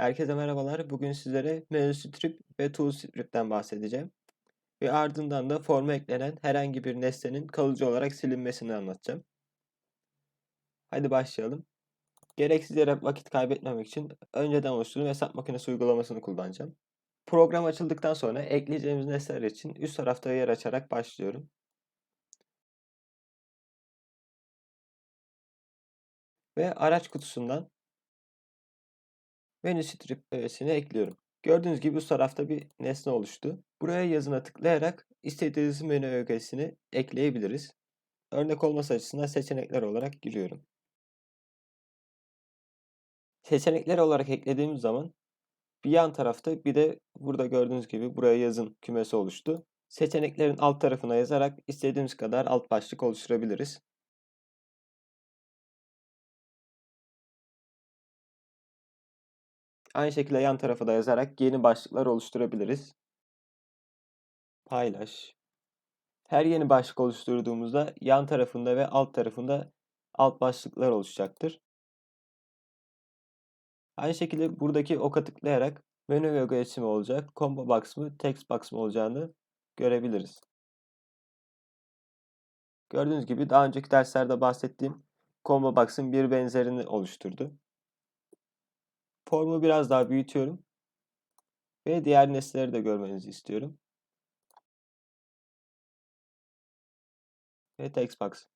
Herkese merhabalar. Bugün sizlere menu strip ve tool strip'ten bahsedeceğim. Ve ardından da forma eklenen herhangi bir nesnenin kalıcı olarak silinmesini anlatacağım. Hadi başlayalım. Gereksiz yere vakit kaybetmemek için önceden oluşturduğum hesap makinesi uygulamasını kullanacağım. Program açıldıktan sonra ekleyeceğimiz nesneler için üst tarafta yer açarak başlıyorum. Ve araç kutusundan menü strip öğesini ekliyorum. Gördüğünüz gibi bu tarafta bir nesne oluştu. Buraya yazına tıklayarak istediğiniz menü ögesini ekleyebiliriz. Örnek olması açısından seçenekler olarak giriyorum. Seçenekler olarak eklediğimiz zaman bir yan tarafta bir de burada gördüğünüz gibi buraya yazın kümesi oluştu. Seçeneklerin alt tarafına yazarak istediğimiz kadar alt başlık oluşturabiliriz. Aynı şekilde yan tarafa da yazarak yeni başlıklar oluşturabiliriz. Paylaş. Her yeni başlık oluşturduğumuzda yan tarafında ve alt tarafında alt başlıklar oluşacaktır. Aynı şekilde buradaki oka tıklayarak menü ögesi mi olacak, combo box mı, text box mı olacağını görebiliriz. Gördüğünüz gibi daha önceki derslerde bahsettiğim combo box'ın bir benzerini oluşturdu. Formu biraz daha büyütüyorum. Ve diğer nesneleri de görmenizi istiyorum. Ve textbox.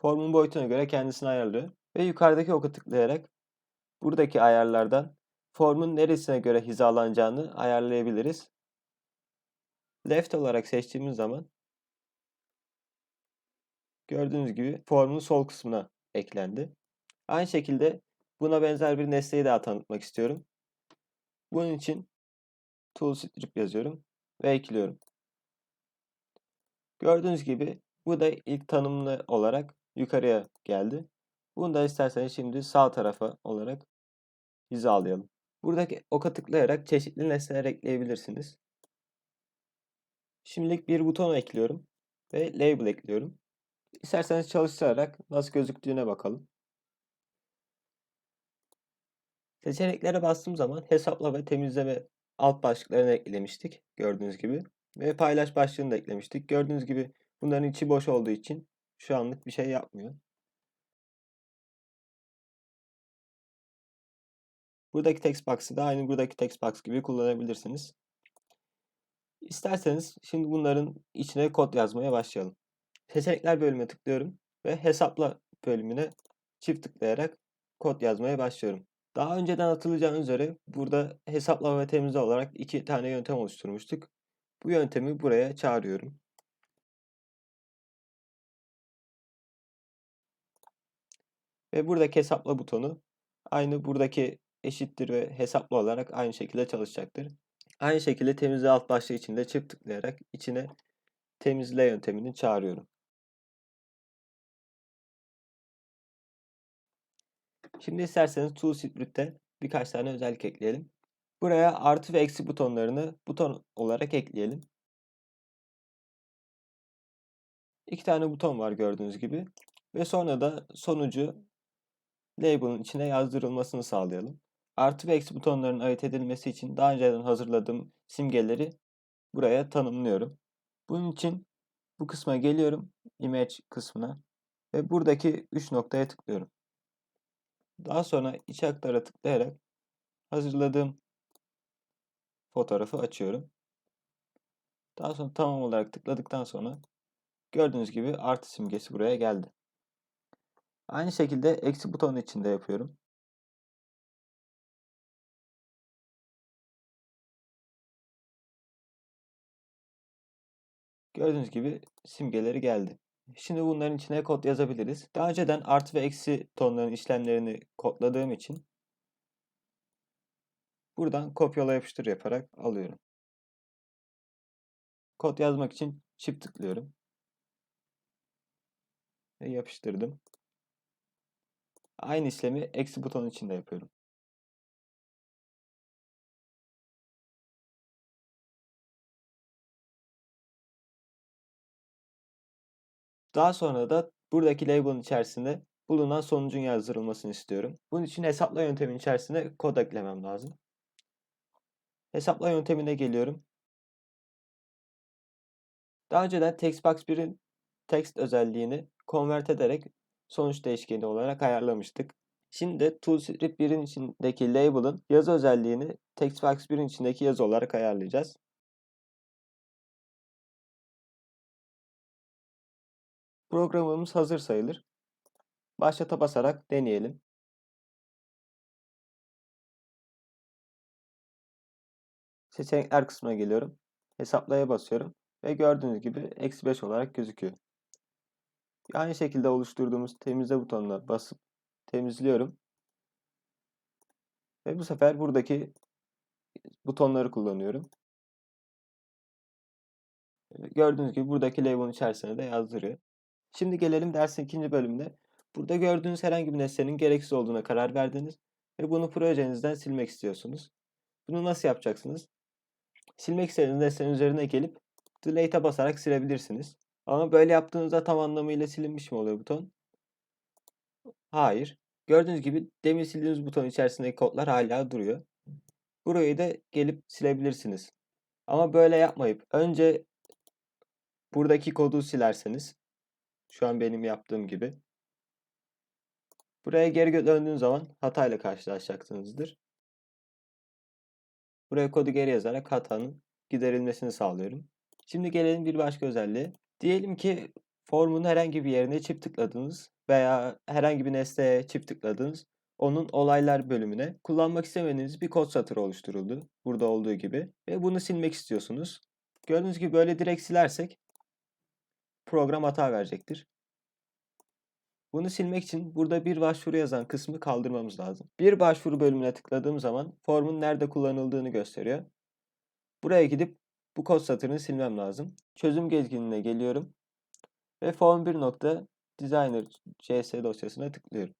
Formun boyutuna göre kendisini ayarlıyor. Ve yukarıdaki oku tıklayarak buradaki ayarlardan formun neresine göre hizalanacağını ayarlayabiliriz. Left olarak seçtiğimiz zaman gördüğünüz gibi formun sol kısmına eklendi. Aynı şekilde buna benzer bir nesneyi daha tanıtmak istiyorum. Bunun için tool strip yazıyorum ve ekliyorum. Gördüğünüz gibi bu da ilk tanımlı olarak yukarıya geldi. Bunu da isterseniz şimdi sağ tarafa olarak hizalayalım. Buradaki oka tıklayarak çeşitli nesneler ekleyebilirsiniz. Şimdilik bir buton ekliyorum ve label ekliyorum. İsterseniz çalıştırarak nasıl gözüktüğüne bakalım. Seçeneklere bastığım zaman hesapla ve temizleme alt başlıklarını eklemiştik. Gördüğünüz gibi. Ve paylaş başlığını da eklemiştik. Gördüğünüz gibi bunların içi boş olduğu için şu anlık bir şey yapmıyor. Buradaki text box'ı da aynı buradaki text box gibi kullanabilirsiniz. İsterseniz şimdi bunların içine kod yazmaya başlayalım. Seçenekler bölümüne tıklıyorum ve hesapla bölümüne çift tıklayarak kod yazmaya başlıyorum. Daha önceden hatırlayacağınız üzere burada hesaplama ve temizle olarak iki tane yöntem oluşturmuştuk. Bu yöntemi buraya çağırıyorum. Ve buradaki hesapla butonu aynı buradaki eşittir ve hesaplı olarak aynı şekilde çalışacaktır. Aynı şekilde temizle alt başlığı içinde çift tıklayarak içine temizle yöntemini çağırıyorum. Şimdi isterseniz Tool Split'te birkaç tane özellik ekleyelim. Buraya artı ve eksi butonlarını buton olarak ekleyelim. İki tane buton var gördüğünüz gibi. Ve sonra da sonucu label'ın içine yazdırılmasını sağlayalım. Artı ve eksi butonların ayırt edilmesi için daha önceden hazırladığım simgeleri buraya tanımlıyorum. Bunun için bu kısma geliyorum. Image kısmına. Ve buradaki 3 noktaya tıklıyorum. Daha sonra iç aktara tıklayarak hazırladığım fotoğrafı açıyorum. Daha sonra tamam olarak tıkladıktan sonra gördüğünüz gibi artı simgesi buraya geldi. Aynı şekilde eksi butonu içinde yapıyorum. Gördüğünüz gibi simgeleri geldi. Şimdi bunların içine kod yazabiliriz. Daha önceden artı ve eksi tonların işlemlerini kodladığım için buradan kopyala yapıştır yaparak alıyorum. Kod yazmak için çift tıklıyorum. Ve yapıştırdım. Aynı işlemi eksi butonun içinde yapıyorum. Daha sonra da buradaki label'ın içerisinde bulunan sonucun yazdırılmasını istiyorum. Bunun için hesapla yöntemin içerisine kod eklemem lazım. Hesapla yöntemine geliyorum. Daha önceden textbox 1'in text özelliğini convert ederek sonuç değişkeni olarak ayarlamıştık. Şimdi de toolscript 1'in içindeki label'ın yazı özelliğini textbox 1'in içindeki yazı olarak ayarlayacağız. Programımız hazır sayılır. Başlata basarak deneyelim. Seçenekler kısmına geliyorum. Hesaplaya basıyorum. Ve gördüğünüz gibi eksi 5 olarak gözüküyor. Aynı şekilde oluşturduğumuz temizle butonuna basıp temizliyorum. Ve bu sefer buradaki butonları kullanıyorum. Gördüğünüz gibi buradaki label'ın içerisine de yazdırıyor. Şimdi gelelim dersin ikinci bölümüne. Burada gördüğünüz herhangi bir nesnenin gereksiz olduğuna karar verdiniz ve bunu projenizden silmek istiyorsunuz. Bunu nasıl yapacaksınız? Silmek istediğiniz nesnenin üzerine gelip Delete'e basarak silebilirsiniz. Ama böyle yaptığınızda tam anlamıyla silinmiş mi oluyor buton? Hayır. Gördüğünüz gibi demin sildiğiniz buton içerisindeki kodlar hala duruyor. Burayı da gelip silebilirsiniz. Ama böyle yapmayıp önce buradaki kodu silerseniz şu an benim yaptığım gibi buraya geri döndüğün zaman hatayla karşılaşacaksınızdır. Buraya kodu geri yazarak hatanın giderilmesini sağlıyorum. Şimdi gelelim bir başka özelliğe. Diyelim ki formun herhangi bir yerine çift tıkladınız veya herhangi bir nesneye çift tıkladınız. Onun olaylar bölümüne kullanmak istemediğiniz bir kod satırı oluşturuldu. Burada olduğu gibi. Ve bunu silmek istiyorsunuz. Gördüğünüz gibi böyle direkt silersek program hata verecektir. Bunu silmek için burada bir başvuru yazan kısmı kaldırmamız lazım. Bir başvuru bölümüne tıkladığım zaman formun nerede kullanıldığını gösteriyor. Buraya gidip bu kod satırını silmem lazım. Çözüm gezginine geliyorum. Ve form 1 designer cs dosyasına tıklıyorum.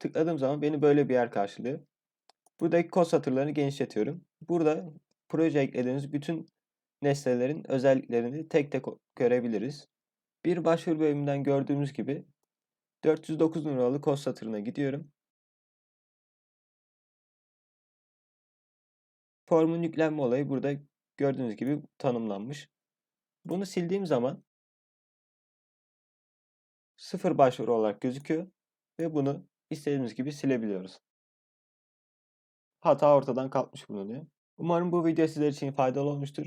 Tıkladığım zaman beni böyle bir yer karşılıyor. Buradaki kod satırlarını genişletiyorum. Burada proje eklediğimiz bütün nesnelerin özelliklerini tek tek görebiliriz. Bir başvuru bölümünden gördüğümüz gibi 409 numaralı kod satırına gidiyorum. Formun yüklenme olayı burada gördüğünüz gibi tanımlanmış. Bunu sildiğim zaman sıfır başvuru olarak gözüküyor ve bunu istediğimiz gibi silebiliyoruz. Hata ortadan kalkmış bulunuyor. Umarım bu video sizler için faydalı olmuştur.